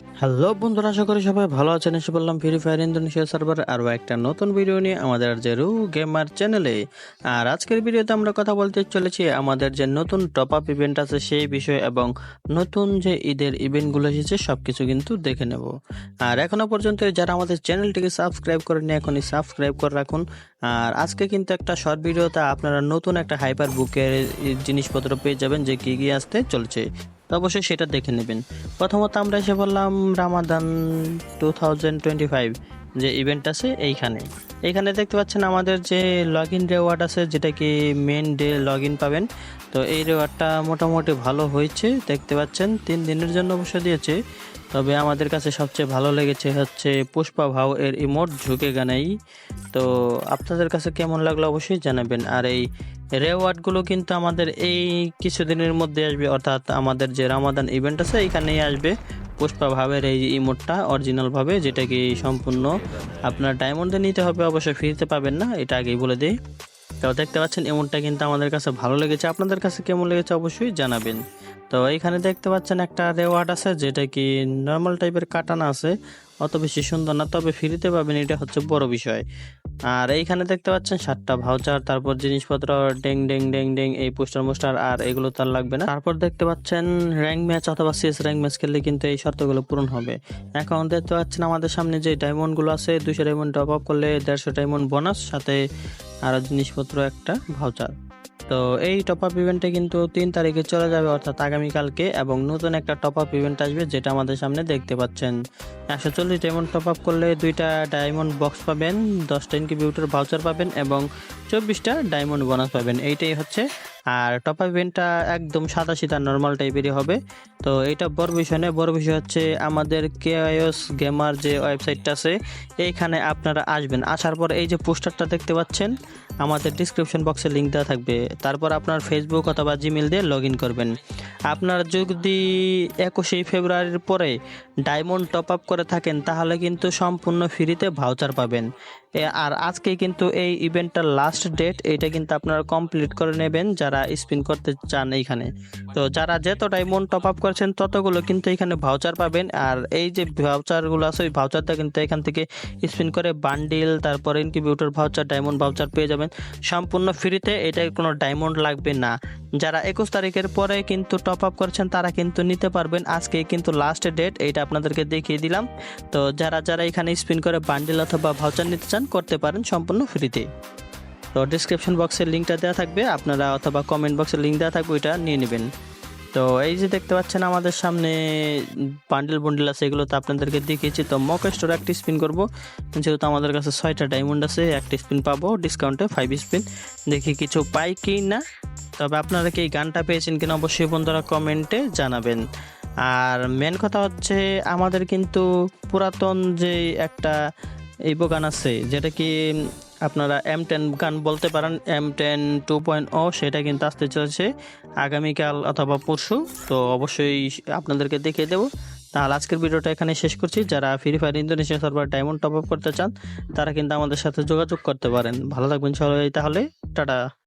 Hello বন্ধুরা, আশা করি সবাই ভালো আছেন। এসে বললাম ফ্রি ফায়ার ইন্দোনেশিয়া সার্ভার আরও একটা নতুন ভিডিও নিয়ে আমাদের যে রু গেমার চ্যানেলে আর আজকের ভিডিওতে আমরা কথা বলতে চলেছি আমাদের যে নতুন টপ আপ ইভেন্ট আছে সেই বিষয়ে এবং নতুন যে ঈদের ইভেন্টগুলো এসেছে সব কিছু কিন্তু দেখে নেব। আর এখনও পর্যন্ত যারা আমাদের চ্যানেলটিকে সাবস্ক্রাইব করেনি এখনই সাবস্ক্রাইব করে রাখুন। আর আজকে কিন্তু একটা শর্ট ভিডিওতে আপনারা নতুন একটা হাইপার বুকের জিনিসপত্র পেয়ে যাবেন যে কী কী আসতে চলছে। অবশ্যই সেটা দেখে নেবেন। প্রথমত আমরা এসে বললাম Ramadan two thousand twenty five যে ইভেন্ট আছে এইখানে। এইখানে দেখতে পাচ্ছেন আমাদের যে লগ ইন রেওয়ার্ড আছে, যেটা কি মেন ডে লগ ইন পাবেন। তো এই রেওয়ার্ডটা মোটামুটি ভালো হয়েছে, দেখতে পাচ্ছেন। তিন দিনের জন্য অবশ্য দিয়েছে, তবে আমাদের কাছে সবচেয়ে ভালো লেগেছে হচ্ছে পুষ্পা ভাও এর ইমোট ঝুঁকে গানেই। তো আপনাদের কাছে কেমন লাগল অবশ্যই জানাবেন। আর এই রেওয়ার্ডগুলো কিন্তু আমাদের এই কিছুদিনের মধ্যে আসবে, অর্থাৎ আমাদের যে রামাদান ইভেন্ট আছে, এখানেই আসবে। পুষ্পা ভাবের এই ইমোটটা অরিজিনাল ভাবে যেটা কি সম্পূর্ণ আপনার ডায়মন্ডে নিতে হবে, অবশ্যই ফ্রিতে পাবেন না, এটা আগেই বলে দিই। তো দেখতে পাচ্ছেন এমনটা কিন্তু আমাদের কাছে ভালো লেগেছে। আপনাদের কাছে কেমন লেগেছে অবশ্যই জানাবেন। তো এইখানে দেখতে পাচ্ছেন একটা রেওয়ার্ড আছে, যেটা কি নর্মাল টাইপের কাটানা আছে। অত বেশি সুন্দর না, তবে ফ্রিতে পাবেন, এটা হচ্ছে বড় বিষয়। আর এইখানে দেখতে পাচ্ছেন সাতটা ভাউচার তারপর জিনিসপত্র, ডেং ডেং ডেং ডেং, এই পোস্টার মোস্টার আর এগুলো তার লাগবে না। তারপর দেখতে পাচ্ছেন র্যাঙ্ক ম্যাচ অথবা সিএস র্যাঙ্ক ম্যাচ খেললে কিন্তু এই শর্তগুলো পূরণ হবে। এখন দেখতে পাচ্ছেন আমাদের সামনে যে ডায়মন্ডগুলো আছে দুশো ডায়মন্ড টপ আপ করলে দেড়শো ডায়মন্ড বোনাস সাথে আরও জিনিসপত্র একটা ভাউচার তো এই টপ আপ ইভেন্টে কিন্তু তিন তারিখে চলে যাবে অর্থাৎ আগামীকালকে এবং নতুন একটা টপ আপ ইভেন্ট আসবে যেটা আমাদের সামনে দেখতে পাচ্ছেন। একশো চল্লিশ ডায়মন্ড টপ আপ করলে দুইটা ডায়মন্ড বক্স পাবেন দশটা বিউটার ভাউচার পাবেন এবং চব্বিশটা ডায়মন্ড বোনাস পাবেন। এইটাই হচ্ছে আর টপ আপ ইভেন্টটা একদম সাদা সিধা নর্মাল টাইপেরই হবে। তো এটা বড় বিষয় নয়, বড় বিষয় হচ্ছে আমাদের কেআইএস গেমার যে ওয়েবসাইটটা আছে, এইখানে আপনারা আসবেন। আসার পর এই যে পোস্টারটা দেখতে পাচ্ছেন, আমাদের ডিসক্রিপশন বক্সে লিঙ্ক দেওয়া থাকবে। তারপর আপনার ফেসবুক অথবা জিমেল দিয়ে লগ ইন করবেন। আপনার যদি একুশে ফেব্রুয়ারির পরে ডায়মন্ড টপ আপ করে থাকেন, তাহলে কিন্তু সম্পূর্ণ ফ্রিতে ভাউচার পাবেন। আর আজকে কিন্তু এই ইভেন্টটার লাস্ট ডেট এটা কিন্তু আপনারা কমপ্লিট করে নেবেন। যারা স্পিন করতে চান এইখানে। তো যারা যত ডায়মন্ড টপ আপ করেছেন, ততগুলো কিন্তু এখানে ভাউচার পাবেন। আর এই যে ভাউচারগুলো আছে, ওই ভাউচারটা কিন্তু এখান থেকে স্পিন করে বান্ডিল তারপর ইনকিউবেটর ভাউচার ডায়মন্ড ভাউচার পেয়ে যাবেন। সম্পূর্ণ ফ্রিতে এটায় কোনো ডায়মন্ড লাগবে না। যারা একুশ তারিখের পরে কিন্তু টপ আপ করছেন, তারা কিন্তু নিতে পারবেন। আজকে কিন্তু লাস্ট ডেট এটা আপনাদেরকে দেখিয়ে দিলাম। তো যারা যারা এখানে স্পিন করে বান্ডিল অথবা ভাউচার নিতে চান, করতে পারেন সম্পূর্ণ ফ্রিতে তো ডিসক্রিপশন বক্সের লিঙ্কটা দেওয়া থাকবে, আপনারা অথবা কমেন্ট বক্সের লিঙ্ক দেওয়া থাকবে, ওইটা নিয়ে নেবেন। তো এই যে দেখতে পাচ্ছেন আমাদের সামনে বান্ডেল বন্ডেল আছে, এগুলো তো আপনাদেরকে দেখিয়েছি, তো মক স্টোর একটি স্পিন করব। যেহেতু আমাদের কাছে ছয়টা ডায়মন্ড আছে, একটি স্পিন পাবো ডিসকাউন্টে ফাইভ স্পিন দেখি কিছু পাই কি না। তবে আপনারা কি এই গানটা পেয়েছেন কিনা অবশ্যই বন্ধুরা কমেন্টে জানাবেন। আর মেন কথা হচ্ছে আমাদের কিন্তু পুরাতন যে একটা এই গান আছে, যেটা কি আপনারা এম টেন গান বলতে পারেন এম টেন টু পয়েন্ট ও সেটা কিন্তু আসতে চলেছে আগামীকাল অথবা পরশু। তো অবশ্যই আপনাদেরকে দেখিয়ে দেবো। তাহলে আজকের ভিডিওটা এখানে শেষ করছি। যারা free fire Indonesia server diamond top up করতে চান, তারা কিন্তু আমাদের সাথে যোগাযোগ করতে পারেন। ভালো থাকবেন সবাই, তাহলে টাটা।